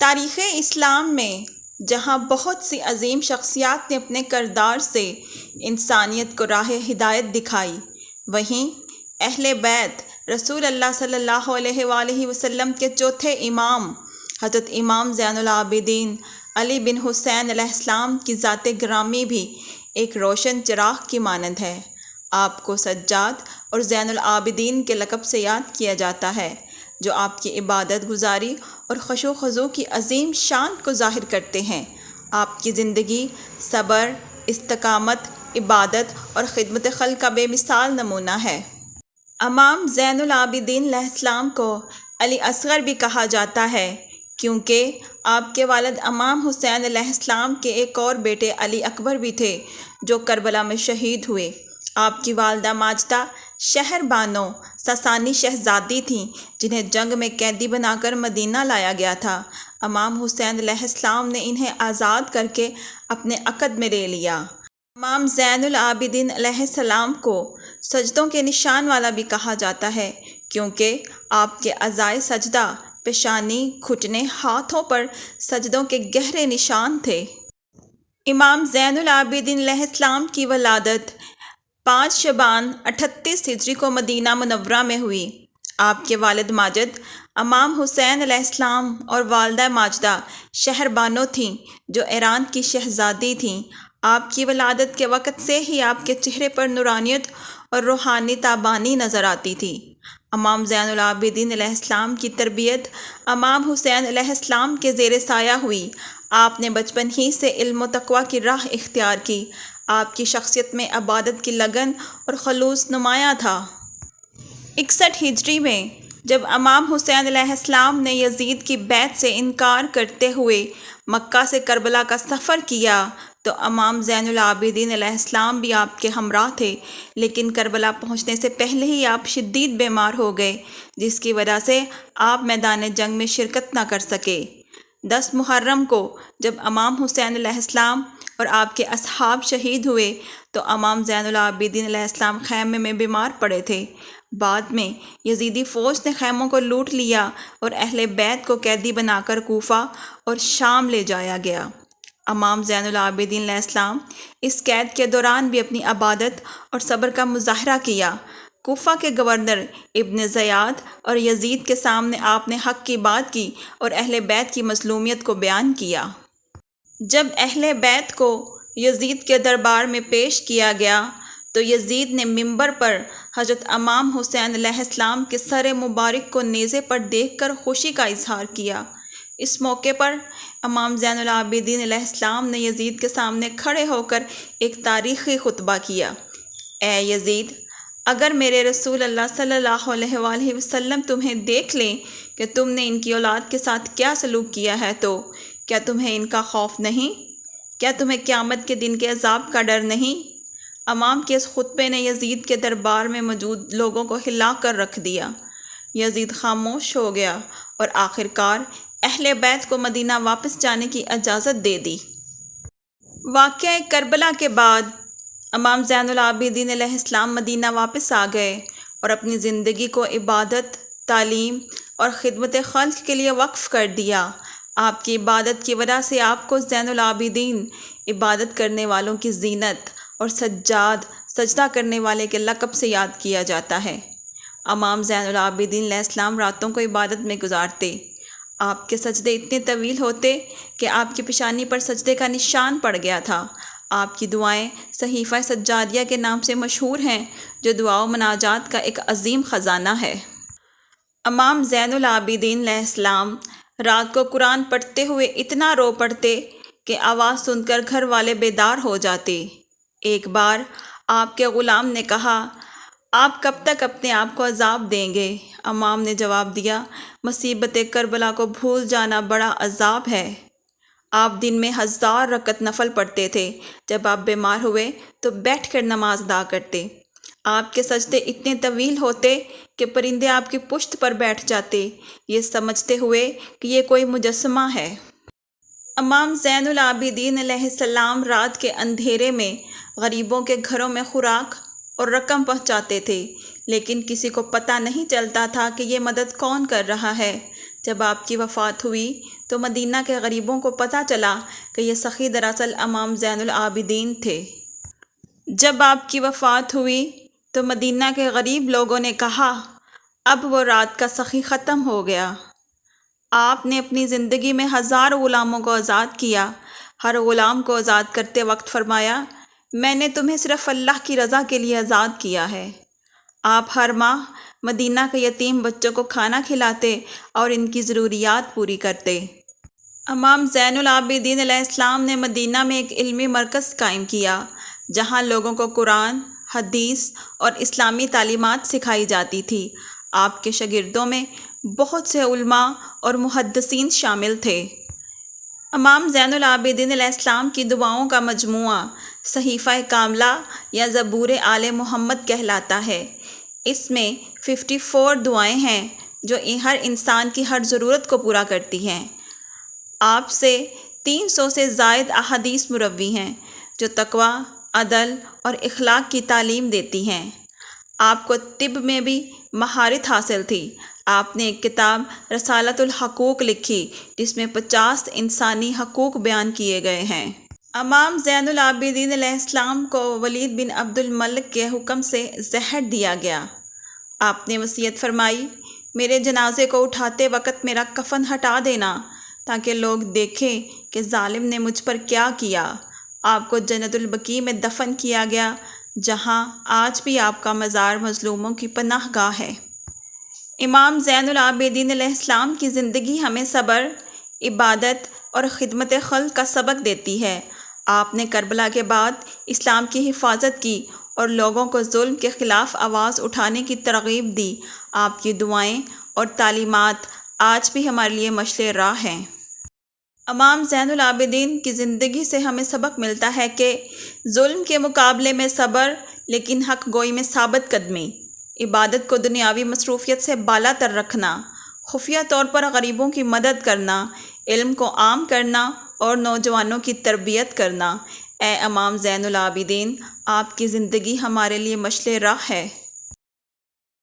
تاریخ اسلام میں جہاں بہت سی عظیم شخصیات نے اپنے کردار سے انسانیت کو راہ ہدایت دکھائی، وہیں اہل بیت رسول اللہ صلی اللہ علیہ وآلہ وسلم کے چوتھے امام حضرت امام زین العابدین علی بن حسین علیہ السلام کی ذات گرامی بھی ایک روشن چراغ کی مانند ہے۔ آپ کو سجاد اور زین العابدین کے لقب سے یاد کیا جاتا ہے۔ جو آپ کی عبادت گزاری اور خشو خضو کی عظیم شان کو ظاہر کرتے ہیں۔ آپ کی زندگی، صبر، استقامت، عبادت اور خدمت خلق کا بے مثال نمونہ ہے۔ امام زین العابدین علیہ السلام کو علی اصغر بھی کہا جاتا ہے، کیونکہ آپ کے والد امام حسین علیہ السلام کے ایک اور بیٹے علی اکبر بھی تھے جو کربلا میں شہید ہوئے۔ آپ کی والدہ ماجدہ شہر بانو ساسانی شہزادی تھیں جنہیں جنگ میں قیدی بنا کر مدینہ لایا گیا تھا۔ امام حسین علیہ السلام نے انہیں آزاد کر کے اپنے عقد میں لے لیا۔ امام زین العابدین علیہ السلام کو سجدوں کے نشان والا بھی کہا جاتا ہے، کیونکہ آپ کے عزائے سجدہ پیشانی گھٹنے ہاتھوں پر سجدوں کے گہرے نشان تھے۔ امام زین العابدین علیہ السلام کی ولادت پانچ شبان اٹھتیس ہجری کو مدینہ منورہ میں ہوئی۔ آپ کے والد ماجد، امام حسین علیہ السلام اور والدہ ماجدہ شہر بانو تھیں جو ایران کی شہزادی تھیں۔ آپ کی ولادت کے وقت سے ہی آپ کے چہرے پر نورانیت اور روحانی تابانی نظر آتی تھی۔ امام زین العابدین علیہ السلام کی تربیت امام حسین علیہ السلام کے زیر سایہ ہوئی۔ آپ نے بچپن ہی سے علم و تقوی کی راہ اختیار کی۔ آپ کی شخصیت میں عبادت کی لگن اور خلوص نمایاں تھا۔ اکسٹھ ہجری میں جب امام حسین علیہ السلام نے یزید کی بیت سے انکار کرتے ہوئے مکہ سے کربلا کا سفر کیا تو امام زین العابدین علیہ السلام بھی آپ کے ہمراہ تھے، لیکن کربلا پہنچنے سے پہلے ہی آپ شدید بیمار ہو گئے، جس کی وجہ سے آپ میدان جنگ میں شرکت نہ کر سکے۔ دس محرم کو جب امام حسین علیہ السلام اور آپ کے اصحاب شہید ہوئے تو امام زین العابدین علیہ السلام خیمے میں بیمار پڑے تھے۔ بعد میں یزیدی فوج نے خیموں کو لوٹ لیا اور اہل بیت کو قیدی بنا کر کوفہ اور شام لے جایا گیا۔ امام زین العابدین علیہ السلام اس قید کے دوران بھی اپنی عبادت اور صبر کا مظاہرہ کیا۔ کوفہ کے گورنر ابن زیاد اور یزید کے سامنے آپ نے حق کی بات کی اور اہل بیت کی مظلومیت کو بیان کیا۔ جب اہل بیت کو یزید کے دربار میں پیش کیا گیا، تو یزید نے ممبر پر حضرت امام حسین علیہ السلام کے سر مبارک کو نیزے پر دیکھ کر خوشی کا اظہار کیا۔ اس موقع پر امام زین العابدین علیہ السلام نے یزید کے سامنے کھڑے ہو کر ایک تاریخی خطبہ کیا۔ اے یزید، اگر میرے رسول اللہ صلی اللہ علیہ وآلہ وسلم تمہیں دیکھ لیں کہ تم نے ان کی اولاد کے ساتھ کیا سلوک کیا ہے تو کیا تمہیں ان کا خوف نہیں؟ کیا تمہیں قیامت کے دن کے عذاب کا ڈر نہیں؟ امام کے اس خطبے نے یزید کے دربار میں موجود لوگوں کو ہلا کر رکھ دیا۔ یزید خاموش ہو گیا اور آخر کار اہل بیت کو مدینہ واپس جانے کی اجازت دے دی۔ واقعہ کربلا کے بعد امام زین العابدین علیہ السلام مدینہ واپس آ گئے اور اپنی زندگی کو عبادت، تعلیم اور خدمت خلق کے لیے وقف کر دیا۔ آپ کی عبادت کی وجہ سے آپ کو زین العابدین، عبادت کرنے والوں کی زینت اور سجاد، سجدہ کرنے والے کے لقب سے یاد کیا جاتا ہے۔ امام زین العابدین علیہ السلام راتوں کو عبادت میں گزارتے۔ آپ کے سجدے اتنے طویل ہوتے کہ آپ کی پیشانی پر سجدے کا نشان پڑ گیا تھا۔ آپ کی دعائیں صحیفہ سجادیہ کے نام سے مشہور ہیں، جو دعا و مناجات کا ایک عظیم خزانہ ہے۔ امام زین العابدین علیہ السلام رات کو قرآن پڑھتے ہوئے اتنا رو پڑتے کہ آواز سن کر گھر والے بیدار ہو جاتے۔ ایک بار آپ کے غلام نے کہا، آپ کب تک اپنے آپ کو عذاب دیں گے؟ امام نے جواب دیا، مصیبت کربلا کو بھول جانا بڑا عذاب ہے۔ آپ دن میں ہزار رکت نفل پڑھتے تھے۔ جب آپ بیمار ہوئے تو بیٹھ کر نماز ادا کرتے۔ آپ کے سجدے اتنے طویل ہوتے کہ پرندے آپ کی پشت پر بیٹھ جاتے۔ یہ سمجھتے ہوئے کہ یہ کوئی مجسمہ ہے۔ امام زین العابدین علیہ السلام رات کے اندھیرے میں غریبوں کے گھروں میں خوراک اور رقم پہنچاتے تھے۔ لیکن کسی کو پتہ نہیں چلتا تھا کہ یہ مدد کون کر رہا ہے۔ جب آپ کی وفات ہوئی تو مدینہ کے غریبوں کو پتہ چلا کہ یہ سخی دراصل امام زین العابدین تھے۔ جب آپ کی وفات ہوئی تو مدینہ کے غریب لوگوں نے کہا، اب وہ رات کا سخی ختم ہو گیا۔ آپ نے اپنی زندگی میں ہزار غلاموں کو آزاد کیا۔ ہر غلام کو آزاد کرتے وقت فرمایا، میں نے تمہیں صرف اللہ کی رضا کے لیے آزاد کیا ہے۔ آپ ہر ماہ مدینہ کے یتیم بچوں کو کھانا کھلاتے اور ان کی ضروریات پوری کرتے۔ امام زین العابدین علیہ السلام نے مدینہ میں ایک علمی مرکز قائم کیا، جہاں لوگوں کو قرآن حدیث اور اسلامی تعلیمات سکھائی جاتی تھی۔ آپ کے شاگردوں میں بہت سے علماء اور محدثین شامل تھے۔ امام زین العابدین علیہ السلام کی دعاؤں کا مجموعہ صحیفہ کاملہ یا زبور آل محمد کہلاتا ہے۔ اس میں ففٹی فور دعائیں ہیں جو ہر انسان کی ہر ضرورت کو پورا کرتی ہیں۔ آپ سے تین سو سے زائد احادیث مروی ہیں جو تقوی عدل اور اخلاق کی تعلیم دیتی ہیں۔ آپ کو طب میں بھی مہارت حاصل تھی۔ آپ نے ایک کتاب رسالت الحقوق لکھی، جس میں پچاس انسانی حقوق بیان کیے گئے ہیں۔ امام زین العابدین علیہ السلام کو ولید بن عبد الملک کے حکم سے زہر دیا گیا۔ آپ نے وصیت فرمائی، میرے جنازے کو اٹھاتے وقت میرا کفن ہٹا دینا تاکہ لوگ دیکھیں کہ ظالم نے مجھ پر کیا کیا۔ آپ کو جنت البقی میں دفن کیا گیا، جہاں آج بھی آپ کا مزار مظلوموں کی پناہ گاہ ہے۔ امام زین العابدین علیہ السلام کی زندگی ہمیں صبر، عبادت اور خدمت خلق کا سبق دیتی ہے۔ آپ نے کربلا کے بعد اسلام کی حفاظت کی اور لوگوں کو ظلم کے خلاف آواز اٹھانے کی ترغیب دی۔ آپ کی دعائیں اور تعلیمات آج بھی ہمارے لیے مشل راہ ہیں۔ امام زین العابدین کی زندگی سے ہمیں سبق ملتا ہے کہ ظلم کے مقابلے میں صبر، لیکن حق گوئی میں ثابت قدمی، عبادت کو دنیاوی مصروفیت سے بالا تر رکھنا، خفیہ طور پر غریبوں کی مدد کرنا، علم کو عام کرنا اور نوجوانوں کی تربیت کرنا۔ اے امام زین العابدین، آپ کی زندگی ہمارے لیے مشل راہ ہے۔